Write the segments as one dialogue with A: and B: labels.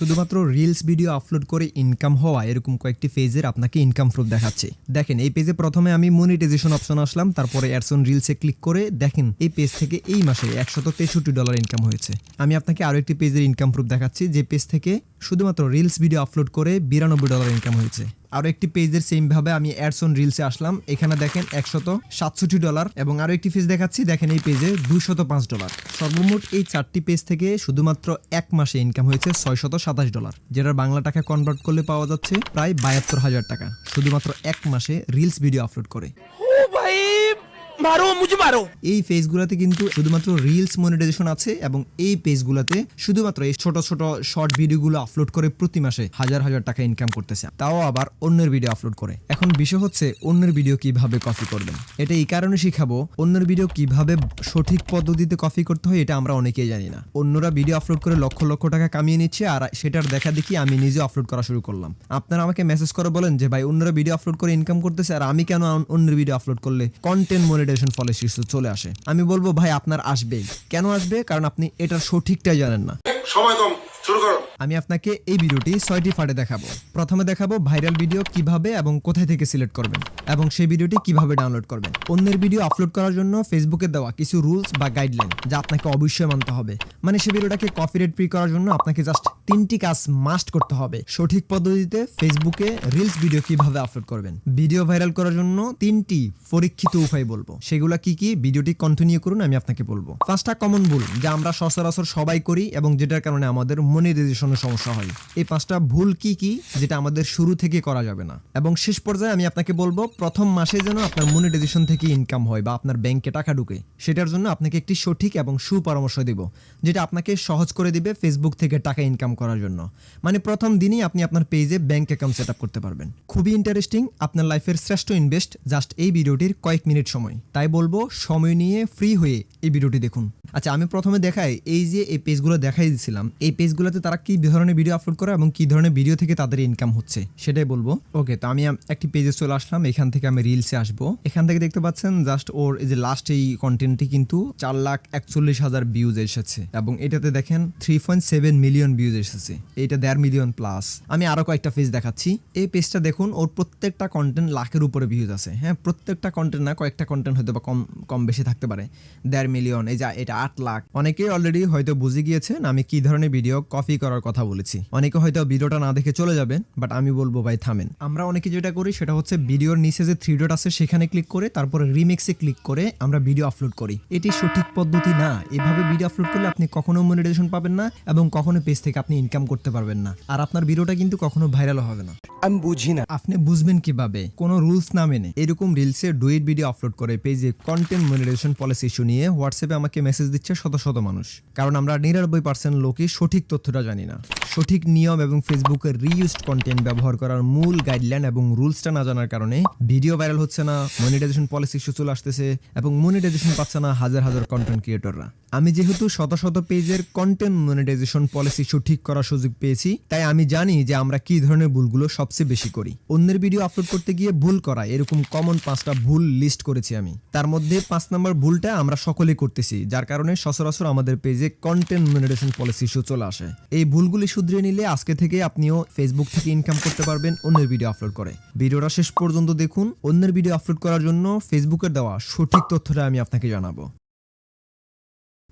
A: শুধুমাত্র reels video upload করে income হওয়া, এরকম কয়েকটি পেজের আপনাকে ইনকাম প্রুফ দেখাচ্ছে। দেখেন, এই পেজে প্রথমে আমি মনিটাইজেশন অপশন আসলাম, তারপরে অ্যাডসন রিলসে ক্লিক করে দেখেন, এই পেজ থেকে এই মাসে একশত তেষট্টি ডলার ইনকাম হয়েছে। আমি আপনাকে আরও একটি পেজের ইনকাম প্রুফ দেখাচ্ছি, যে পেজ থেকে শুধুমাত্র রিলস ভিডিও আপলোড করে বিরানব্বই ডলার ইনকাম হয়েছে। আরও একটি পেজের সেমভাবে আমি অ্যাডসন রিলসে আসলাম। এখানে দেখেন একশত সাতষট্টি ডলার এবং আরও একটি পেজ দেখাচ্ছি। দেখেন এই পেজে দুশত পাঁচ ডলার সর্বমোট এই চারটি পেজ থেকে শুধুমাত্র এক মাসে ইনকাম হয়েছে ছয়শত সাতাশ ডলার যেটার বাংলা টাকা কনভার্ট করলে পাওয়া যাচ্ছে প্রায় বাহাত্তর হাজার টাকা। শুধুমাত্র এক মাসে রিলস ভিডিও আপলোড করে।
B: ও ভাই! মারো মুঝে মারো।
A: এই পেজগুলোতে কিন্তু শুধুমাত্র রিলস মনিটাইজেশন আছে এবং এই পেজগুলোতে শুধুমাত্র এই ছোট ছোট শর্ট ভিডিওগুলো আপলোড করে প্রতি মাসে হাজার হাজার টাকা ইনকাম করতেছে। তাও আবার অন্যের ভিডিও আপলোড করে। এখন বিষয় হচ্ছে অন্যের ভিডিও কীভাবে কপি করবেন? এটা এই কারণে শিখাবো, অন্যের ভিডিও কীভাবে সঠিক পদ্ধতিতে কপি করতে হয় এটা আমরা অনেকেই জানি না। অন্যরা ভিডিও আপলোড করে লক্ষ লক্ষ টাকা কামিয়ে নিচ্ছে আর সেটার দেখা দেখি আমি নিজে আপলোড করা শুরু করলাম। আপনারা আমাকে মেসেজ করে বলেন যে, ভাই, অন্যরা ভিডিও আপলোড করে ইনকাম করতেছে আর আমি কেন অন্যের ভিডিও আপলোড করলে কন্টেন্ট মনিটাইজ মনিটাইজেশন পলিসি চলে আসে। আমি বলব, ভাই, আপনার আসবে কেন আসবে? কারণ আপনি এটার সঠিকটাই জানেন না।
C: সময় কম, শুরু
A: আমি আপনাকে এই ভিডিওটি ছয়টি ফাটে দেখাবো। প্রথমে দেখাবো ভাইরাল ভিডিও কীভাবে এবং কোথায় থেকে সিলেক্ট করবেন এবং সেই ভিডিওটি কীভাবে ডাউনলোড করবেন। অন্যের ভিডিও আপলোড করার জন্য ফেসবুকে দেওয়া কিছু রুলস বা গাইডলাইন যা আপনাকে অবশ্যই মানতে হবে। মানে সেই ভিডিওটাকে কপিরাইট ফ্রি করার জন্য আপনাকে জাস্ট তিনটি কাজ মাস্ট করতে হবে। সঠিক পদ্ধতিতে ফেসবুকে রিলস ভিডিও কীভাবে আপলোড করবেন। ভিডিও ভাইরাল করার জন্য তিনটি পরীক্ষিত উপায় বলব। সেগুলো কি কি? ভিডিওটি কন্টিনিউ করুন, আমি আপনাকে বলব। পাঁচটা কমন ভুল যা আমরা সচরাচর সবাই করি এবং যেটার কারণে আমাদের মনিটাইজেশনের সমস্যা হয়। এই পাঁচটা ভুল কি কি যেটা আমাদের শুরু থেকে করা যাবে না? এবং শেষ পর্যায়ে আমি আপনাকে বলব, প্রথম মাসে যেন আপনার মনিটাইজেশন থেকে ইনকাম হয় বা আপনার ব্যাংকে টাকা ঢুকে, সেটার জন্য আপনাকে একটি সঠিক এবং সুপরামর্শ দিব, যেটা আপনাকে সহজ করে দিবে ফেসবুক থেকে টাকা ইনকাম করার জন্য। মানে প্রথম দিনই আপনি আপনার পেজে ব্যাংক অ্যাকাউন্ট সেট করতে পারবেন। খুবই ইন্টারেস্টিং আপনার লাইফের শ্রেষ্ঠ ইনভেস্ট জাস্ট এই ভিডিওটির কয়েক মিনিট সময়। তাই বলব, সময় নিয়ে ফ্রি হয়ে এই ভিডিওটি দেখুন। আচ্ছা আমি প্রথমে দেখাই, এই যে এই পেজগুলো দেখাই দিয়েছিলাম এই পেজগুলোতে তারা কি ধরনের ভিডিও আপলোড করে এবং কি ধরনের ভিডিও থেকে তাদের ইনকাম হচ্ছে, সেটাই বলব। ওকে তো আমি একটি পেজে চলে আসলাম, এখান থেকে আমি রিলসে আসব। এখান থেকে দেখতে পাচ্ছেন জাস্ট ওর এই যে লাস্ট এই কন্টেন্টটি কিন্তু চার লাখ একচল্লিশ হাজার ভিউজ এসেছে এবং এটাতে দেখেন three point seven million views এসেছে, এটা দেড় মিলিয়ন প্লাস আমি আরও কয়েকটা পেজ দেখাচ্ছি। এই পেজটা দেখুন, ওর প্রত্যেকটা কন্টেন্ট লাখের উপরে ভিউজ আছে। হ্যাঁ প্রত্যেকটা কন্টেন্ট না, কয়েকটা কন্টেন্ট হয়তো বা কম কম বেশি থাকতে পারে। দেড় মিলিয়ন এই যা, এটা আট লাখ। অনেকেই অলরেডি হয়তো বুঝে গিয়েছেন আমি কি ধরনের ভিডিও কপি করার কথা বলেছি। অনেকে হয়তো ভিডিওটা না দেখে চলে যাবেন বাট আমি বলব ভাই থামেন। আমরা অনেকে যেটা করি সেটা হচ্ছে ভিডিওর নিচে যে থ্রি ডট আছে সেখানে ক্লিক করে তারপরে রিমিক্সে ক্লিক করে আমরা ভিডিও আপলোড করি। এটি সঠিক পদ্ধতি না। এভাবে ভিডিও আপলোড করলে আপনি কখনো মনিটাইজেশন পাবেন না এবং কখনো পেজ থেকে আপনি ইনকাম করতে পারবেন না। আর আপনার ভিডিওটা কিন্তু কখনো ভাইরাল হবে না।
B: আমি বুঝি না।
A: আপনি বুঝবেন কীভাবে? কোনো রুলস না মেনে এরকম রিলসে ডুয়েট ভিডিও আপলোড করে পেজে কন্টেন্ট মনিটাইজেশন পলিসি ইস্যু নিয়ে হোয়াটসঅ্যাপে আমাকে মেসেজ দিচ্ছে শত শত মানুষ। কারণ আমরা নিরানব্বই পার্সেন্ট লোকই সঠিক তথ্যটা জানি না। সঠিক নিয়ম এবং ফেসবুকের রিইউজড কন্টেন্ট ব্যবহার করার মূল গাইডলাইন এবং রুলসটা না জানার কারণে ভিডিও ভাইরাল হচ্ছে না মনিটাইজেশন পলিসি ইস্যু চলে আসতেছে এবং মনিটাইজেশন পাচ্ছে না হাজার হাজার কন্টেন্ট ক্রিয়েটররা আমি যেহেতু শত শত পেজের কন্টেন্ট মনিটাইজেশন পলিসি ইস্যু ঠিক করার সুযোগ পেয়েছি, তাই আমি জানি যে আমরা কি ধরনের ভুলগুলো সবচেয়ে বেশি করি। অন্যের ভিডিও আপলোড করতে গিয়ে ভুল করা, এরকম কমন পাঁচটা ভুল লিস্ট করেছি আমি। তার মধ্যে পাঁচ নম্বর ভুলটা আমরা সকলেই করতেছি, যার কারণে সচরাচর আমাদের পেজে কন্টেন্ট মনিটাইজেশন পলিসি ইস্যু চলে আসে। এই ভুলগুলি শুধরে নিলে আজকে থেকে আপনিও ফেসবুক থেকে ইনকাম করতে পারবেন, অন্যের ভিডিও আপলোড করে। ভিডিওটা শেষ পর্যন্ত দেখুন, অন্যের ভিডিও আপলোড করার জন্য ফেসবুকের দেওয়া সঠিক তথ্যটা আমি আপনাকে জানাব।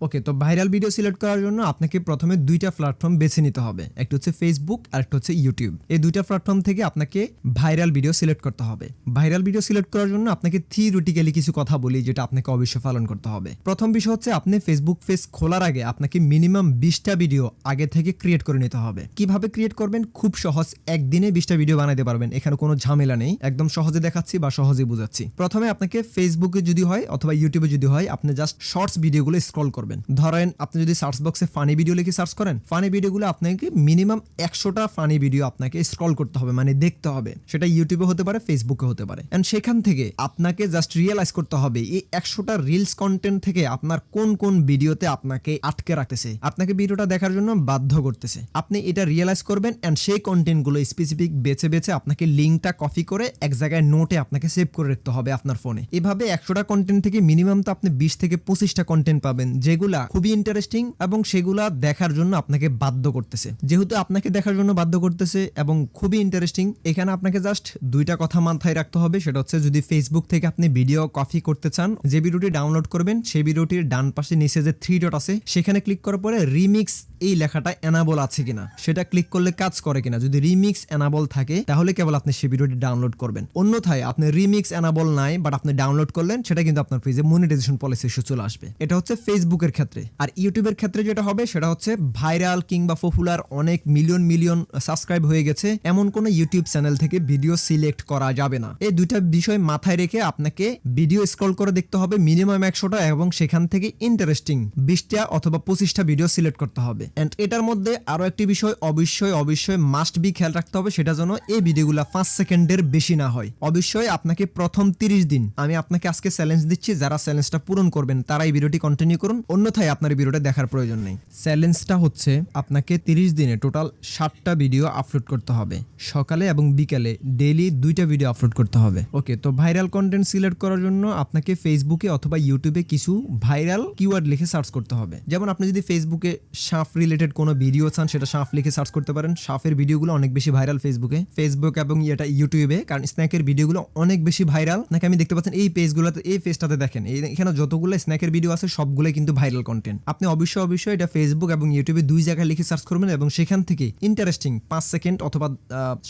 A: ওকে তো ভাইরাল ভিডিও সিলেক্ট করার জন্য আপনাকে প্রথমে দুইটা প্ল্যাটফর্ম বেছে নিতে হবে। একটা হচ্ছে ফেসবুক আর একটা হচ্ছে ইউটিউব এই দুইটা প্ল্যাটফর্ম থেকে আপনাকে ভাইরাল ভিডিও সিলেক্ট করতে হবে। ভাইরাল ভিডিও সিলেক্ট করার জন্য আপনাকে থিওরিটিক্যালি কিছু কথা বলি, যেটা আপনাকে অবশ্যই পালন করতে হবে। প্রথম বিষয় হচ্ছে আপনি ফেসবুক পেজ খোলার আগে আপনাকে মিনিমাম বিশটা ভিডিও আগে থেকে ক্রিয়েট করে নিতে হবে। কীভাবে ক্রিয়েট করবেন? খুব সহজ, একদিনে বিশটা ভিডিও বানাতে পারবেন। এখানে কোনো ঝামেলা নেই। একদম সহজে দেখাচ্ছি বা সহজে বুঝাচ্ছি। প্রথমে আপনাকে ফেসবুকে যদি হয় অথবা ইউটিউবে যদি হয়, আপনি জাস্ট শর্টস ভিডিওগুলো স্ক্রল করবেন। ধরেন আপনি যদি সার্চ বক্সে ফানি ভিডিও লিখে সার্চ করেন ফানি ভিডিওগুলো আপনাকে মিনিমাম একশোটা ফানি ভিডিও আপনাকে স্ক্রল করতে হবে মানে দেখতে হবে। সেটা ইউটিউবে হতে পারে ফেসবুকে হতে পারে। এন্ড সেখান থেকে আপনাকে জাস্ট রিয়েলাইজ করতে হবে, এই একশোটা রিলস কন্টেন্ট থেকে আপনার কোন কোন ভিডিওতে আপনাকে আটকে রাখতেছে। আপনাকে ভিডিওটা দেখার জন্য বাধ্য করতেছে। আপনি এটা রিয়েলাইজ করবেন এন্ড সেই কন্টেন্টগুলো স্পেসিফিক বেছে বেছে আপনাকে লিঙ্কটা কপি করে এক জায়গায় নোটে আপনাকে সেভ করে রাখতে হবে আপনার ফোনে এভাবে একশোটা কন্টেন্ট থেকে মিনিমাম তো আপনি বিশ থেকে পঁচিশটা কন্টেন্ট পাবেন যেগুলো খুবই ইন্টারেস্টিং এবং সেগুলা দেখার জন্য আপনাকে বাধ্য করতেছে। যেহেতু আপনাকে দেখার জন্য বাধ্য করতেছে এবং খুবই ইন্টারেস্টিং এখানে আপনাকে জাস্ট দুইটা কথা মাথায় রাখতে হবে। সেটা হচ্ছে যদি ফেসবুক থেকে আপনি ভিডিও কপি করতে চান, যে ভিডিওটি ডাউনলোড করবেন, সেই ভিডিওটির ডান পাশে নিচে যে থ্রি ডট আছে, সেখানে ক্লিক করার পরে রিমিক্স এই লেখাটা এনাবল আছে কিনা, সেটা ক্লিক করলে কাজ করে কিনা। যদি রিমিক্স এনাবল থাকে, তাহলে কেবল আপনি সেই ভিডিওটি ডাউনলোড করবেন। অন্যথায় আপনি রিমিক্স এনাবল নাই বাট আপনি ডাউনলোড করলেন, সেটা কিন্তু আপনার পেজে মনিটাইজেশন পলিসি ইস্যু চলে আসবে। এটা হচ্ছে ফেসবুকের ক্ষেত্রে। আর ইউটিউবের ক্ষেত্রে যেটা হবে, সেটা হচ্ছে ভাইরাল কিংবা পপুলার অনেক মিলিয়ন মিলিয়ন সাবস্ক্রাইব হয়ে গেছে, এমন কোন ইউটিউব চ্যানেল থেকে ভিডিও সিলেক্ট করা যাবে না। এই দুইটা বিষয় মাথায় রেখে আপনাকে ভিডিও স্ক্রল করে দেখতে হবে, মিনিমাম একশোটা এবং সেখান থেকে ইন্টারেস্টিং বিশটা অথবা পঁচিশটা ভিডিও সিলেক্ট করতে হবে। এন্ড এটার মধ্যে আরও একটি বিষয় অবশ্যই অবশ্যই মাস্ট বি খেয়াল রাখতে হবে, সেটা যেন এই ভিডিওগুলো পাঁচ সেকেন্ডের বেশি না হয়। অবশ্যই আপনাকে প্রথম তিরিশ দিন, আমি আপনাকে আজকে চ্যালেঞ্জ দিচ্ছি, যারা চ্যালেঞ্জটা পূরণ করবেন, তারা এই ভিডিওটি কন্টিনিউ করুন। অন্যথায় আপনার ভিডিওটা দেখার প্রয়োজন নেই। চ্যালেঞ্জটা হচ্ছে আপনাকে তিরিশ দিনে টোটাল ষাটটা ভিডিও আপলোড করতে হবে। সকালে এবং বিকালে ডেইলি দুইটা ভিডিও আপলোড করতে হবে। ওকে, তো ভাইরাল কন্টেন্ট সিলেক্ট করার জন্য আপনাকে ফেসবুকে অথবা ইউটিউবে কিছু ভাইরাল কিওয়ার্ড লিখে সার্চ করতে হবে। যেমন আপনি যদি ফেসবুকে সাপ রিলেটেড কোনো ভিডিও চান, সেটা সাপ লিখে সার্চ করতে পারেন। সাপের ভিডিওগুলো অনেক বেশি ভাইরাল ফেসবুকে ফেসবুক এবং এটা ইউটিউবে কারণ স্ন্যাকের ভিডিওগুলো অনেক বেশি ভাইরাল নাকি আমি দেখতে পাচ্ছেন এই পেজগুলোতে এই পেজটাতে দেখেন। এখানে যতগুলো স্ন্যাকের ভিডিও আছে সবগুলো কিন্তু ভাইরাল কন্টেন্ট আপনি অবশ্যই অবশ্যই এটা ফেসবুক এবং ইউটিউবে দুই জায়গায় লিখে সার্চ করবেন এবং সেখান থেকে ইন্টারেস্টিং পাঁচ সেকেন্ড অথবা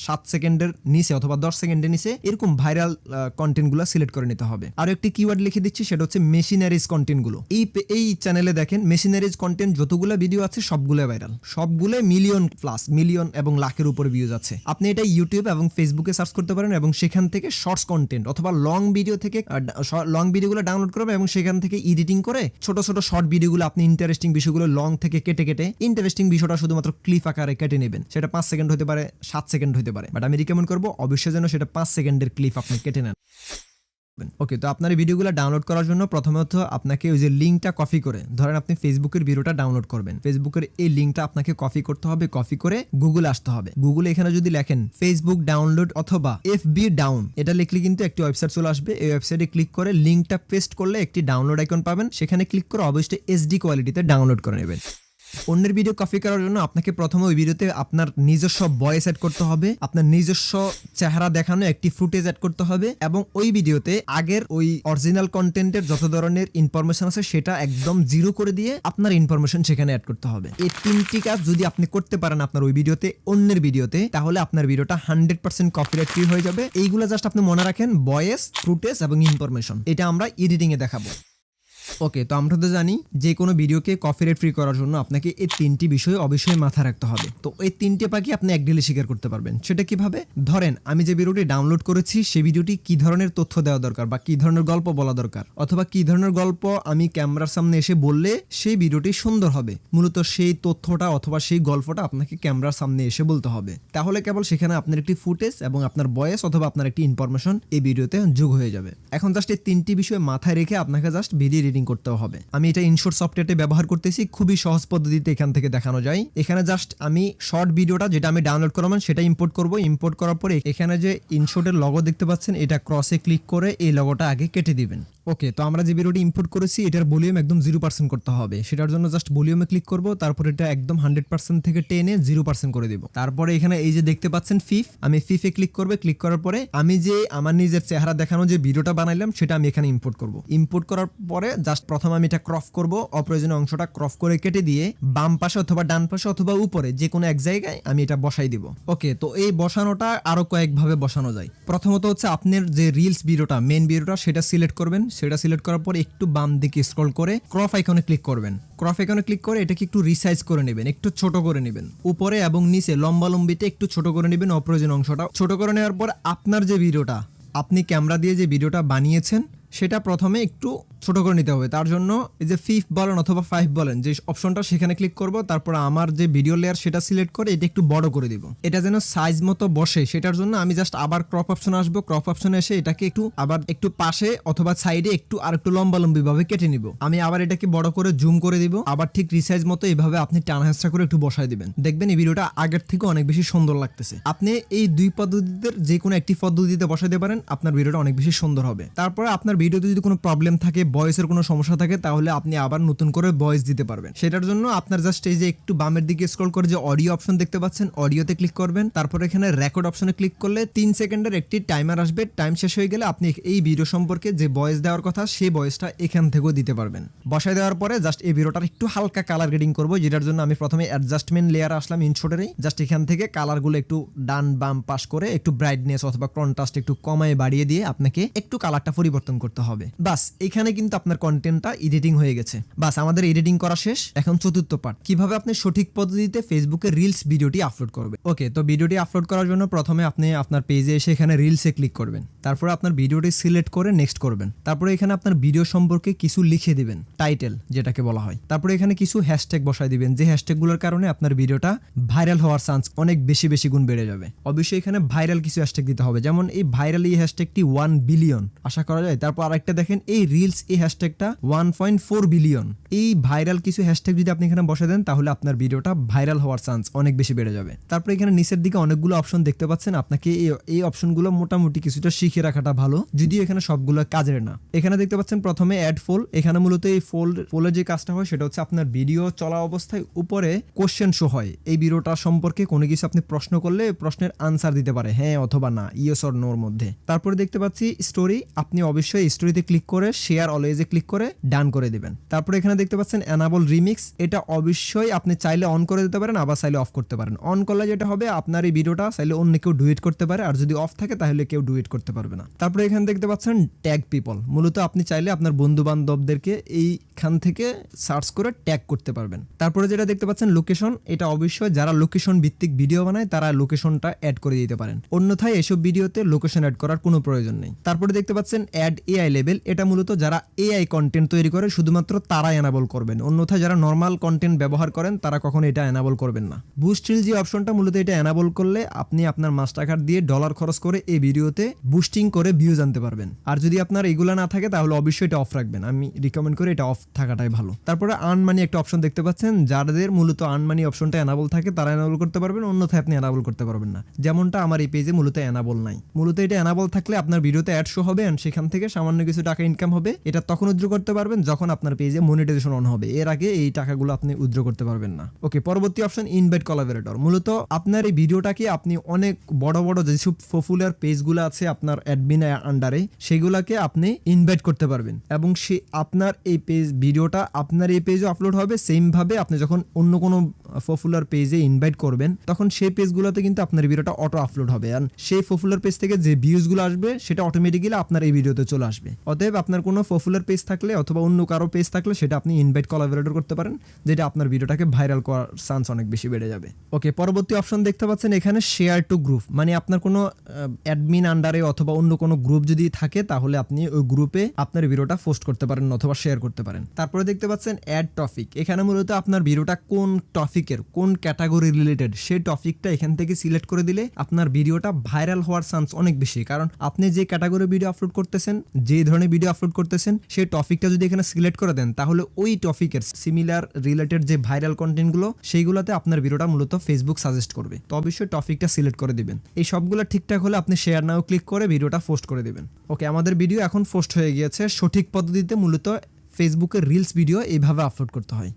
A: সাত সেকেন্ডের নিচে অথবা দশ সেকেন্ডের নিচে এরকম ভাইরাল কন্টেন্টগুলো সিলেক্ট করে নিতে হবে। আর একটি কিওয়ার্ড লিখে দিচ্ছি, সেটা হচ্ছে মেশিনারিজ কন্টেন্টগুলো এই এই চ্যানেলে দেখেন মেশিনারিজ কন্টেন্ট যতগুলো ভিডিও আছে সবগুলো ভাইরাল সবগুলো মিলিয়ন প্লাস মিলিয়ন এবং লাখের উপরে ভিউজ আছে। আপনি এটা ইউটিউব এবং ফেসবুকে সার্চ করতে পারেন এবং সেখান থেকে শর্টস কন্টেন্ট অথবা লং ভিডিও থেকে লং ভিডিওগুলো ডাউনলোড করবেন এবং সেখান থেকে এডিটিং করে ছোট ছোট শর্ট ভিডিওগুলো, আপনি ইন্টারেস্টিং বিষয়গুলো লং থেকে কেটে কেটে ইন্টারেস্টিং বিষয়টা শুধুমাত্র ক্লিপ আকারে কেটে নেবেন। সেটা পাঁচ সেকেন্ড হতে পারে, সাত সেকেন্ড হতে পারে। বাট আমি রিকমেন্ড করব, অবশ্যই যেন সেটা পাঁচ সেকেন্ডের ক্লিপ আপনি কেটে নেন। ওকে তো আপনার এই ভিডিওগুলো ডাউনলোড করার জন্য প্রথমত আপনাকে ওই যে লিঙ্কটা কপি করে, ধরেন আপনি ফেসবুকের ভিডিওটা ডাউনলোড করবেন। ফেসবুকের এই লিঙ্কটা আপনাকে কপি করতে হবে কপি করে গুগল আসতে হবে। গুগল এখানে যদি লেখেন ফেসবুক ডাউনলোড অথবা এফ বি ডাউন এটা লিখলে কিন্তু একটি ওয়েবসাইট চলে আসবে। এই ওয়েবসাইটে ক্লিক করে লিঙ্কটা পেস্ট করলে একটি ডাউনলোড আইকন পাবেন। সেখানে ক্লিক করে অবশ্যই এসডি কোয়ালিটিতে ডাউনলোড করে নেবেন। অন্যের ভিডিও কপি করার জন্য আপনাকে প্রথমে ওই ভিডিওতে আপনার নিজস্ব ভয়েস অ্যাড করতে হবে, আপনার নিজস্ব চেহারা দেখানো একটি ফুটেজ অ্যাড করতে হবে এবং ওই ভিডিওতে আগের ওই অরিজিনাল কন্টেন্টের যত ধরনের ইনফরমেশন আছে সেটা একদম জিরো করে দিয়ে আপনার ইনফরমেশন সেখানে অ্যাড করতে হবে। এই তিনটি কাজ যদি আপনি করতে পারেন আপনার ওই ভিডিওতে অন্যের ভিডিওতে তাহলে আপনার ভিডিওটা হান্ড্রেড পার্সেন্ট কপিরাইট ফ্রি হয়ে যাবে। এইগুলো জাস্ট আপনি মনে রাখেন ভয়েস ফুটেজ এবং ইনফরমেশন এটা আমরা এডিটিংয়ে দেখাবো। ওকে, তো আমরা তো জানি যে কোনো ভিডিওকে কপিরাইট ফ্রি করার জন্য আপনাকে এই তিনটি বিষয় অবশ্যই মাথা রাখতে হবে। তো এই তিনটে পাখি আপনি এক ডিলে স্বীকার করতে পারবেন। সেটা কীভাবে? ধরেন, আমি যে ভিডিওটি ডাউনলোড করেছি, সেই ভিডিওটি কি ধরনের তথ্য দেওয়া দরকার বা কি ধরনের গল্প বলা দরকার? অথবা কি ধরনের গল্প আমি ক্যামেরার সামনে এসে বললে সেই ভিডিওটি সুন্দর হবে? মূলত সেই তথ্যটা অথবা সেই গল্পটা আপনাকে ক্যামেরার সামনে এসে বলতে হবে। তাহলে কেবল সেখানে আপনার একটি ফুটেজ এবং আপনার বয়স অথবা আপনার একটি ইনফরমেশন এই ভিডিওতে যোগ হয়ে যাবে। এখন জাস্ট এই তিনটি বিষয় মাথায় রেখে আপনাকে জাস্ট ভিডিও এডিটিং করতে হবে। আমি এটা ইনশোর সফটওয়্যারটি ব্যবহার করতেছি, খুবই সহজ পদ্ধতিতে এখান থেকে দেখানো যায়। এখানে জাস্ট আমি শর্ট ভিডিওটা যেটা আমি ডাউনলোড করবেন সেটা ইম্পোর্ট করব। ইম্পোর্ট করার পরে এখানে যে ইনশোর্টের লগো দেখতে পাচ্ছেন, এটা ক্রসে ক্লিক করে এই লগোটা আগে কেটে দিবেন। ওকে, তো আমরা যে ভিডিওটি ইম্পোর্ট করেছি, এটার ভলিউম একদম জিরো পার্সেন্ট করতে হবে। সেটার জন্য জাস্ট ভলিউমে ক্লিক করব, তারপর এটা একদম হান্ড্রেড পার্সেন্ট থেকে টেনে জিরো পার্সেন্ট করে দিব। তারপরে এখানে এই যে দেখতে পাচ্ছেন ফিফ আমি ফিফে ক্লিক করবে। ক্লিক করার পরে আমি যে আমার নিজের চেহারা দেখানো যে ভিডিওটা বানাইলাম, সেটা আমি এখানে ইম্পোর্ট করব। ইম্পোর্ট করার পরে জাস্ট প্রথমে আমি এটা ক্রপ করব, অপ্রয়োজনীয় অংশটা ক্রপ করে কেটে দিয়ে বাম পাশে অথবা ডান পাশে অথবা উপরে যে কোনো এক জায়গায় আমি এটা বসাই দিব। ওকে তো এই বসানোটা আরও কয়েকভাবে বসানো যায়। প্রথমত হচ্ছে আপনার যে রিলস ভিডিওটা মেন ভিডিওটা, সেটা সিলেক্ট করবেন। সেটা সিলেক্ট করার পর একটু বাম দিকে স্ক্রল করে ক্রপ আইকনে ক্লিক করবেন। ক্রপ আইকনে ক্লিক করে এটাকে একটু রিসাইজ করে নেবেন, একটু ছোট করে নেবেন। উপরে এবং নিচে লম্বা লম্বিতে একটু ছোট করে নেবেন, অপ্রয়োজনীয় অংশটা। ছোট করে নেওয়ার পর আপনার যে ভিডিওটা, আপনি ক্যামেরা দিয়ে যে ভিডিওটা বানিয়েছেন সেটা প্রথমে একটু ছোট করে নিতে হবে। তার জন্য এই যে ফিফ বলেন অথবা ফাইভ বলেন, যে অপশনটা সেখানে ক্লিক করব, তারপর আমার যে ভিডিও লেয়ার সেটা সিলেক্ট করে এটা একটু বড় করে দিব। এটা যেন সাইজ মতো বসে, সেটার জন্য আমি জাস্ট আবার ক্রপ অপশন আসব। ক্রপ অপশনে এসে এটাকে একটু, আবার একটু পাশে অথবা সাইডে একটু আর একটু লম্বা লম্বি ভাবে কেটে নিব। আমি আবার এটাকে বড় করে জুম করে দিব। আবার ঠিক রিসাইজ মতো এইভাবে আপনি টান হেঁচড়া করে একটু বসায় দিবেন। দেখবেন এই ভিডিওটা আগের থেকে অনেক বেশি সুন্দর লাগতেছে। আপনি এই দুই পদ্ধতিতে যে কোনো একটি পদ্ধতিতে বসাইতে পারেন, আপনার ভিডিওটা অনেক বেশি সুন্দর হবে। তারপরে আপনার ভিডিওতে যদি কোনো প্রবলেম থাকে ভয়েসের কোনো সমস্যা থাকে, তাহলে আপনি আবার নতুন করে ভয়েস দিতে পারবেন। সেটার জন্য আপনার জাস্ট এই যে একটু বামের দিকে স্ক্রল করে যে অডিও অপশন দেখতে পাচ্ছেন অডিওতে ক্লিক করবেন। তারপর এখানে রেকর্ড অপশনে ক্লিক করলে তিন সেকেন্ডের একটি টাইমার আসবে। টাইম শেষ হয়ে গেলে আপনি এই ভিডিও সম্পর্কে যে ভয়েস দেওয়ার কথা, সেই ভয়েসটা এখান থেকেও দিতে পারবেন। বসায় দেওয়ার পরে জাস্ট এই ভিডিওটার একটু হালকা কালার গ্রেডিং করব, যেটার জন্য আমি প্রথমে অ্যাডজাস্টমেন্ট লেয়ার আসলাম ইনশোটেরই জাস্ট এখান থেকে কালারগুলো একটু ডান বাম পাস করে একটু ব্রাইটনেস অথবা কন্ট্রাস্ট একটু কমায় বাড়িয়ে দিয়ে আপনাকে একটু কালারটা পরিবর্তন করতে হবে। বাস, এখানে কিন্তু আপনার কন্টেন্টটা এডিটিং হয়ে গেছে। বাস, আমাদের এডিটিং করা শেষ। এখন চতুর্থ পার্ট কীভাবে আপনি সঠিক পদ্ধতিতে ফেসবুকে রিলস ভিডিওটি আপলোড করবে ওকে তো ভিডিওটি আপলোড করার জন্য প্রথমে আপনি আপনার পেজে এসে এখানে রিলসে ক্লিক করবেন। তারপরে আপনার ভিডিওটি সিলেক্ট করে নেক্সট করবেন। তারপরে এখানে আপনার ভিডিও সম্পর্কে কিছু লিখে দিবেন টাইটেল যেটাকে বলা হয়। তারপরে এখানে কিছু হ্যাশট্যাগ বসায় দিবেন। যে হ্যাশট্যাগুলোর কারণে আপনার ভিডিওটা ভাইরাল হওয়ার চান্স অনেক বেশি বেশি গুণ বেড়ে যাবে। অবশ্যই এখানে ভাইরাল কিছু হ্যাশট্যাগ দিতে হবে। যেমন এই ভাইরাল এই হ্যাশট্যাগটি ওয়ান বিলিয়ন আশা করা যায়? তারপর আরেকটা দেখেন, এই রিলস এই হ্যাশট্যাগটা ওয়ান পয়েন্ট ফোর বিলিয়ন এই ভাইরাল কিছু হ্যাশট্যাগ যদি আপনি এখানে বসে দেন, তাহলে আপনার ভিডিওটা ভাইরাল হওয়ার চান্স অনেক বেশি বেড়ে যাবে। তারপর এখানে নিচের দিকে অনেকগুলো অপশন দেখতে পাচ্ছেন। আপনাকে এই- অপশনগুলো মোটামুটি কিছুটা শিখে রাখাটা ভালো। যদিও এখানে সবগুলো কাজের না। এখানে দেখতে পাচ্ছেন, প্রথমে অ্যাড ফোল এখানে মূলত এই ফোল্ড ফোলের যে কাজটা হয়, সেটা হচ্ছে আপনার ভিডিও চলা অবস্থায় উপরে কোশ্চেন শো হয়। এই ভিডিওটা সম্পর্কে কোনো কিছু আপনি প্রশ্ন করলে প্রশ্নের আনসার দিতে পারে হ্যাঁ অথবা না ইয়েস অর নোর মধ্যে। তারপরে দেখতে পাচ্ছি স্টোরি আপনি অবশ্যই স্টোরিতে ক্লিক করে শেয়ার অলওয়েজে ক্লিক করে ডান করে দিবেন। তারপরে এখানে দেখতে পাচ্ছেন অ্যানাবল রিমিক্স এটা অবশ্যই আপনি চাইলে অন করে দিতে পারেন, আবার চাইলে অফ করতে পারেন। অন করলে যেটা হবে, আপনার এই ভিডিওটা চাইলে অন্য কেউ ডুয়েট করতে পারে, আর যদি অফ থাকে, তাহলে কেউ ডুয়েট করতে পারবে না। তারপরে এখানে দেখতে পাচ্ছেন ট্যাগ পিপল মূলত আপনি চাইলে আপনার বন্ধু বান্ধবদেরকে এইখান থেকে সার্চ করে ট্যাগ করতে পারবেন। তারপরে যেটা দেখতে পাচ্ছেন লোকেশন এটা অবশ্যই যারা লোকেশন ভিত্তিক ভিডিও বানায়, তারা লোকেশনটা অ্যাড করে দিতে পারেন। অন্যথায় এসব ভিডিওতে লোকেশন অ্যাড করার কোনো প্রয়োজন নেই। তারপরে দেখতে পাচ্ছেন অ্যাড এআই লেভেল এটা মূলত যারা এআই কন্টেন্ট তৈরি করে, শুধুমাত্র তারা এনাবল করবেন। অন্যথায় যারা নর্মাল কন্টেন্ট ব্যবহার করেন, তারা কখনো এটা এনাবল করবেন না। বুস্টিল যে অপশনটা মূলত এটা এনাবল করলে আপনি আপনার মাস্টার কার্ড দিয়ে ডলার খরচ করে এই ভিডিওতে বুস্টিং করে ভিউজ আনতে পারবেন। আর যদি আপনার এগুলো না থাকে, তাহলে অবশ্যই এটা অফ রাখবেন। আমি রিকমেন্ড করি এটা অফ থাকাটাই ভালো। তারপরে আর্ন মানি একটা অপশন দেখতে পাচ্ছেন, যাদের মূলত আর্ন মানি অপশনটা এনাবল থাকে, তারা এনাবল করতে পারবেন, অন্যথায় আপনি এনাবল করতে পারবেন না। যেমনটা আমার এই পেজে মূলত এনাবল নাই। মূলত এটা এনাবল থাকলে আপনার ভিডিওতে অ্যাড শো হবে and সেখান থেকে সামান্য কিছু টাকা ইনকাম হবে, এটা তখন উদ্র করতে পারবেন, যখন আপনার পেজে মনিটাইজেশন অন হবে। এর আগে এই টাকাগুলো আপনি উদ্র করতে পারবেন না। ওকে পরবর্তী অপশন ইনভাইট কোলাবোরেটর মূলত আপনার এই ভিডিওটাকে আপনি অনেক বড় বড় যেসব পপুলার পেজগুলো আছে আপনার অ্যাডমিন আন্ডারে সেগুলোকে আপনি ইনভাইট করতে পারবেন। এবং সে আপনার এই পেজ ভিডিওটা আপনার এই পেজে আপলোড হবে সেম ভাবে আপনি যখন অন্য কোনো পপুলার পেজে ইনভাইট করবেন, তখন সেই পেজগুলোতে কিন্তু আপনার ভিডিওটা অটো আপলোড হবে। আর সেই পপুলার পেজ থেকে যে ভিউজগুলো আসবে, সেটা অটোমেটিক্যালি আপনার এই ভিডিওতে চলে আসবে। অতএব আপনার কোনো পপুলার পেজ থাকলে অথবা অন্য কারও পেজ থাকলে সেটা আপনি ইনভাইট কোলাবোরেটর করতে পারেন, যেটা আপনার ভিডিওটাকে ভাইরাল করার চান্স অনেক বেশি বেড়ে যাবে। ওকে পরবর্তী অপশন দেখতে পাচ্ছেন এখানে শেয়ার টু গ্রুপ মানে আপনার কোনো অ্যাডমিন আন্ডারে অথবা অন্য কোনো গ্রুপ যদি থাকে, তাহলে আপনি ওই গ্রুপে আপনার ভিডিওটা পোস্ট করতে পারেন অথবা শেয়ার করতে পারেন। তারপরে দেখতে পাচ্ছেন অ্যাড টপিক এখানে মূলত আপনার ভিডিওটা কোন টপিকের কোন ক্যাটাগরি রিলেটেড সেই টপিকটা এখান থেকে সিলেক্ট করে দিলে আপনার ভিডিওটা ভাইরাল হওয়ার চান্স অনেক বেশি। কারণ আপনি যে ক্যাটাগরি ভিডিও আপলোড করতেছেন যে ধরনের ভিডিও আপলোড করতেছেন, সেই টপিকটা যদি এখানে সিলেক্ট করে দেন, তাহলে ওই টপিকের সিমিলার রিলেটেড যে ভাইরাল কন্টেন্টগুলো সেইগুলোতে আপনার ভিডিওটা মূলত ফেসবুক সাজেস্ট করবে। তো অবশ্যই টপিকটা সিলেক্ট করে দিবেন। এই সবগুলো ঠিকঠাক হলে আপনি শেয়ার নাও ক্লিক করে ভিডিওটা পোস্ট করে দেবেন। ওকে আমাদের ভিডিও এখন পোস্ট হয়ে গিয়েছে। সঠিক পদ্ধতিতে মূলত ফেসবুকের রিলস ভিডিও এইভাবে আপলোড করতে হয়।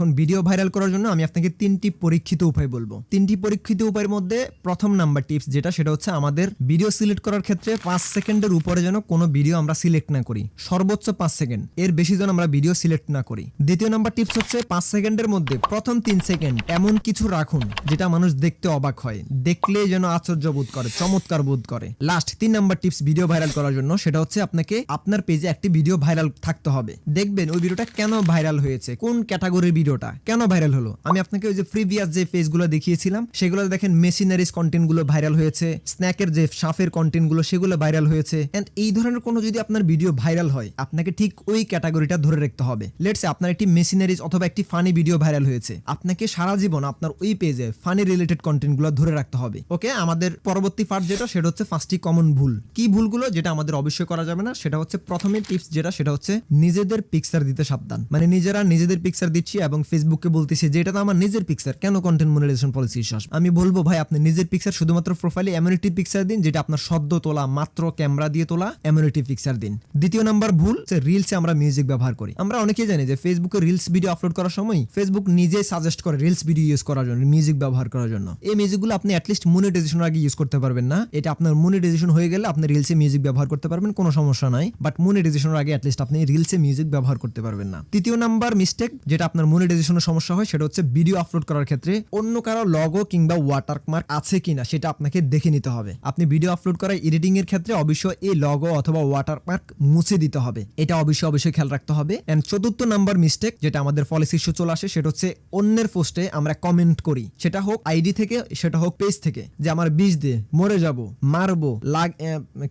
A: এখন ভিডিও ভাইরাল করার জন্য আমি আপনাকে তিনটি পরীক্ষিত উপায় বলব। তিনটি পরীক্ষিত উপায়ের মধ্যে প্রথম নাম্বার টিপস যেটা, সেটা হচ্ছে আমাদের ভিডিও সিলেক্ট করার ক্ষেত্রে পাঁচ সেকেন্ডের উপরে যেন কোনো ভিডিও আমরা সিলেক্ট না করি। সর্বোচ্চ পাঁচ সেকেন্ড, এর বেশি যেন আমরা ভিডিও সিলেক্ট না করি। দ্বিতীয় নাম্বার টিপস হচ্ছে পাঁচ সেকেন্ডের মধ্যে প্রথম তিন সেকেন্ড এমন কিছু রাখুন, যেটা মানুষ দেখতে অবাক হয়। দেখলে যেন আশ্চর্য বোধ করে, চমৎকার বোধ করে। লাস্ট তিন নাম্বার টিপস ভিডিও ভাইরাল করার জন্য, সেটা হচ্ছে আপনাকে আপনার পেজে একটি ভিডিও ভাইরাল থাকতে হবে। দেখবেন ওই ভিডিওটা কেন ভাইরাল হয়েছে, কোন ক্যাটাগরির ভিডিওটা কেন ভাইরাল হলো? আমি আপনাকে ওই যে প্রিভিয়াস যে পেজগুলো দেখিয়েছিলাম সেগুলো দেখেন মেশিনারিজ কন্টেন্টগুলো ভাইরাল হয়েছে স্ন্যাকের যে সাফের কন্টেন্টগুলো সেগুলো ভাইরাল হয়েছে। এন্ড এই ধরনের কোনো যদি আপনার ভিডিও ভাইরাল হয়, আপনাকে ঠিক ওই ক্যাটাগরিটা ধরে রাখতে হবে। লেটসে আপনার একটি মেশিনারিজ অথবা একটি ফানি ভিডিও ভাইরাল হয়েছে। আপনাকে সারা জীবন আপনার ওই পেজে ফানি রিলেটেড কন্টেন্টগুলো ধরে রাখতে হবে। ওকে আমাদের পরবর্তী পার্ট যেটা, সেটা হচ্ছে পাঁচটি কমন ভুল। কি ভুলগুলো? যেটা আমাদের অবশ্যই করা যাবে না, সেটা হচ্ছে প্রথমে টিপস যেটা, সেটা হচ্ছে নিজেদের পিকচার দিতে সাবধান। মানে নিজেরা নিজেদের পিকচার দিচ্ছি এবং ফেসবুককে বলতেছি যে এটা তো আমার নিজের পিকচার কেন কন্টেন্ট মনিটাইজেশন পলিসি আসবে আমি বলব ভাই, আপনি নিজের পিকচার শুধুমাত্র প্রোফাইলে এমনিটি পিকচার দিন, যেটা আপনার সদ্য তোলা, মাত্র ক্যামেরা দিয়ে তোলা এমনিটি পিকচার দিন। দ্বিতীয় নাম্বার ভুল রিলসে আমরা মিউজিক ব্যবহার করি। আমরা অনেকেই জানি যে ফেসবুকে রিলস ভিডিও আপলোড করার সময় ফেসবুক নিজেই সাজেস্ট করে রিলস ভিডিও ইউজ করার জন্য মিউজিক ব্যবহার করার জন্য। এই মিউজিকগুলো আপনি অ্যাটলিস্ট মনিটাইজেশন আগে ইউজ করতে পারবেন না। এটা আপনার মনিটাইজেশন হয়ে গেলে আপনি রিলসে মিউজিক ব্যবহার করতে পারবেন, কোনো সমস্যা নাই। বাট মনিটাইজেশনের আগে অ্যাটলিস্ট আপনি রিলসে মিউজিক ব্যবহার করতে পারবেন না। তৃতীয় নাম্বার মিস্টেক যেটা আপনার মনিটাইজেশনের সমস্যা হয়, সেটা হচ্ছে ভিডিও আপলোড করার ক্ষেত্রে অন্য কারও লগো কিংবা ওয়াটারমার্ক আছে কিনা, সেটা আপনাকে দেখে নিতে হবে। আপনি ভিডিও আপলোড করা এডিটিং এর ক্ষেত্রে অবশ্যই এই লগো অথবা ওয়াটারমার্ক মুছে দিতে হবে। এটা অবশ্যই অবশ্যই খেয়াল রাখতে হবে। এন্ড চতুর্থ নাম্বার মিস্টেক যেটা আমাদের পলিসি ইস্যু চলে আসে, সেটা হচ্ছে অন্যের পোস্টে আমরা কমেন্ট করি। সেটা হোক আইডি থেকে, সেটা হোক পেজ থেকে, যে আমার বিষ দিয়ে মরে যাব, মারবো, লাগ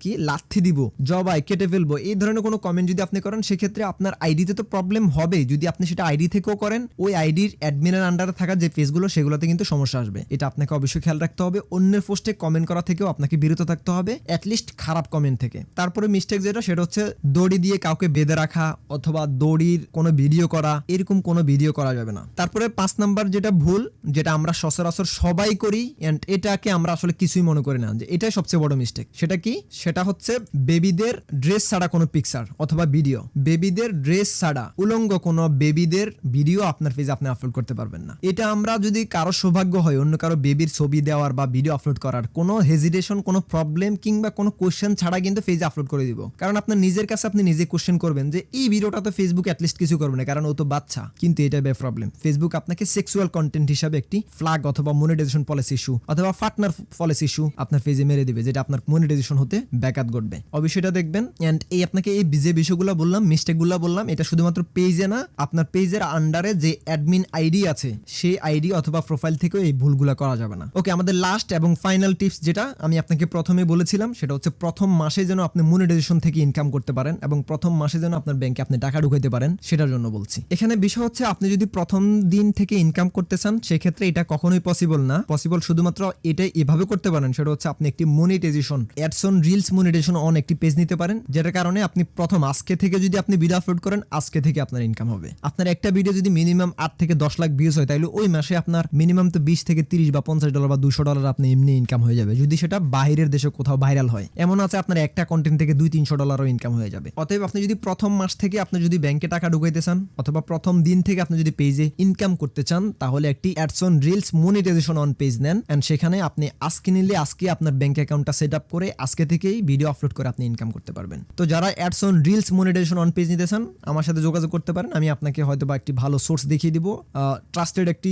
A: কি, লাথি দিব, জবাই, কেটে ফেলব, এই ধরনের কোনো কমেন্ট যদি আপনি করেন, সেক্ষেত্রে আপনার আইডিতে তো প্রবলেম হবে যদি আপনি সেটা আইডি থেকেও করেন ওই আইডির অ্যাডমিনের আন্ডারে থাকা যে পেজগুলো সেগুলোতে কিন্তু সমস্যা আসবে। এটা আপনাকে অবশ্যই খেয়াল রাখতে হবে। অন্যের পোস্টে কমেন্ট করা থেকেও আপনাকে বিরত থাকতে হবে অ্যাটলিস্ট খারাপ কমেন্ট থেকে। তারপরে মিস্টেক যেটা, সেটা হচ্ছে দড়ি দিয়ে কাউকে বেঁধে রাখা অথবা দড়ির কোনো ভিডিও করা, এরকম কোনো ভিডিও করা যাবে না। তারপরে পাঁচ নাম্বার যেটা ভুল, যেটা আমরা সচরাচর সবাই করি এন্ড এটাকে আমরা আসলে কিছুই মনে করি না, যে এটাই সবচেয়ে বড় মিস্টেক সেটা কি? সেটা হচ্ছে বেবিদের ড্রেস ছাড়া কোনো পিকচার অথবা ভিডিও বেবিদের ড্রেস ছাড়া উলঙ্গ কোনো বেবিদের ভিডিও আপনার পেজে আপনি আপলোড করতে পারবেন না। এটা আমরা যদি কারও সৌভাগ্য হয়, অন্য কারও বেবির ছবি দেওয়ার বা ভিডিও আপলোড করার, কোনো হেজিটেশন কোনো প্রবলেম কিংবা কোনো কোশ্চেন ছাড়া কিন্তু পেজে আপলোড করে দিব। কারণ আপনার নিজের কাছে আপনি নিজে কোশ্চেন করবেন যে, এই ভিডিওটা তো ফেসবুক অ্যাটলিস্ট কিছু করবে না, কারণ ও তো বাচ্চা। কিন্তু এটা বে প্রবলেম ফেসবুক আপনাকে সেক্সুয়াল কন্টেন্ট হিসাবে একটি ফ্ল্যাগ অথবা মনিটাইজেশন পলিসি ইস্যু অথবা পার্টনার পলিসি ইস্যু আপনার পেজে মেরে দিবে, যেটা আপনার মনিটাইজেশন হতে ব্যাকআপ ঘটবে। অবশ্যই এটা দেখবেন। এন্ড এই আপনাকে এই যে বিষয়গুলো বললাম মিস্টেকগুলো বললাম, এটা শুধুমাত্র পেজে না, আপনার পেজের আন্ডারে যে অ্যাডমিন আইডি আছে, সেই আইডি অথবা প্রোফাইল থেকেও এই ভুলগুলো করা যাবে না। ওকে, আমাদের লাস্ট এবং ফাইনাল টিপস যেটা আমি আপনাকে প্রথমে বলেছিলাম, সেটা হচ্ছে প্রথম মাসে যেন আপনি মনিটাইজেশন থেকে ইনকাম করতে পারেন এবং প্রথম মাসে যেন আপনার ব্যাংকে আপনি টাকা ঢুকাইতে পারেন, সেটার জন্য বলছি। এখানে বিষয় হচ্ছে, আপনি যদি প্রথম দিন থেকে ইনকাম করতে চান, সেক্ষেত্রে এটা কখনোই পসিবল না। পসিবল শুধুমাত্র এটাই এভাবে করতে পারেন, সেটা হচ্ছে আপনি একটি monetization ads on reels monetization on একটি পেজ নিতে পারেন, যেটার কারণে আপনি প্রথম আজকে থেকে যদি আপনি ভিডিও আপলোড করেন, আজকে থেকে আপনার ইনকাম হবে। আপনার একটা ভিডিও যদি মিনিমাম আট থেকে দশ লাখ ভিউজ হয় তাহলে ওই মাসে আপনার মিনিমাম তো বিশ থেকে তিরিশ বা পঞ্চাশ ডলার বা দুশো ডলার আপনি এমনি ইনকাম হয়ে যাবে। যদি সেটা বাইরের দেশে কোথাও ভাইরাল হয়, এমন আছে আপনার একটা কন্টেন্ট থেকে দুই তিনশো ডলারও ইনকাম হয়ে যাবে। অতএব আপনি যদি প্রথম মাস থেকে আপনি যদি ব্যাংকে টাকা ঢুকাইতে চান, অথবা প্রথম দিন থেকে আপনি যদি পেজে ইনকাম করতে চান, তাহলে একটি ads on reels monetization on page নেন এন্ড সেখানে আপনি আজকে নিলে আজকে আপনার ব্যাংক অ্যাকাউন্টটা সেট আপ করে আজকে থেকেই ভিডিও আপলোড করে আপনি ইনকাম করতে পারবেন। তো যারা ads on reels monetization on page নিতে চান, আমার সাথে যোগাযোগ করতে পারেন, আমি আপনাকে হয়তো বা একটি ভালো সোর্স দেখিয়ে দিব। ট্রাস্টেড একটি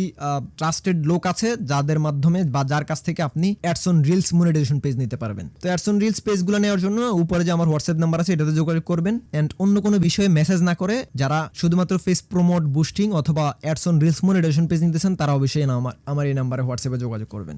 A: ট্রাস্টেড লোক আছে যাদের মাধ্যমে বা যার কাছ থেকে আপনি অ্যাডসন রিলস মনিটাইজেশন পেজ নিতে পারবেন। তো অ্যাডসন রিলস পেজগুলো নেওয়ার জন্য উপরে যে আমার হোয়াটসঅ্যাপ নাম্বার আছে এটাতে যোগাযোগ করবেন অ্যান্ড অন্য কোনো বিষয়ে মেসেজ না করে যারা শুধুমাত্র ফেস প্রমোট বুস্টিং অথবা অ্যাডসন রিলস মনিটাইজেশন পেজ নিতে চান, তারা অবশ্যই আমার আমার এই নাম্বারে হোয়াটসঅ্যাপে যোগাযোগ করবেন।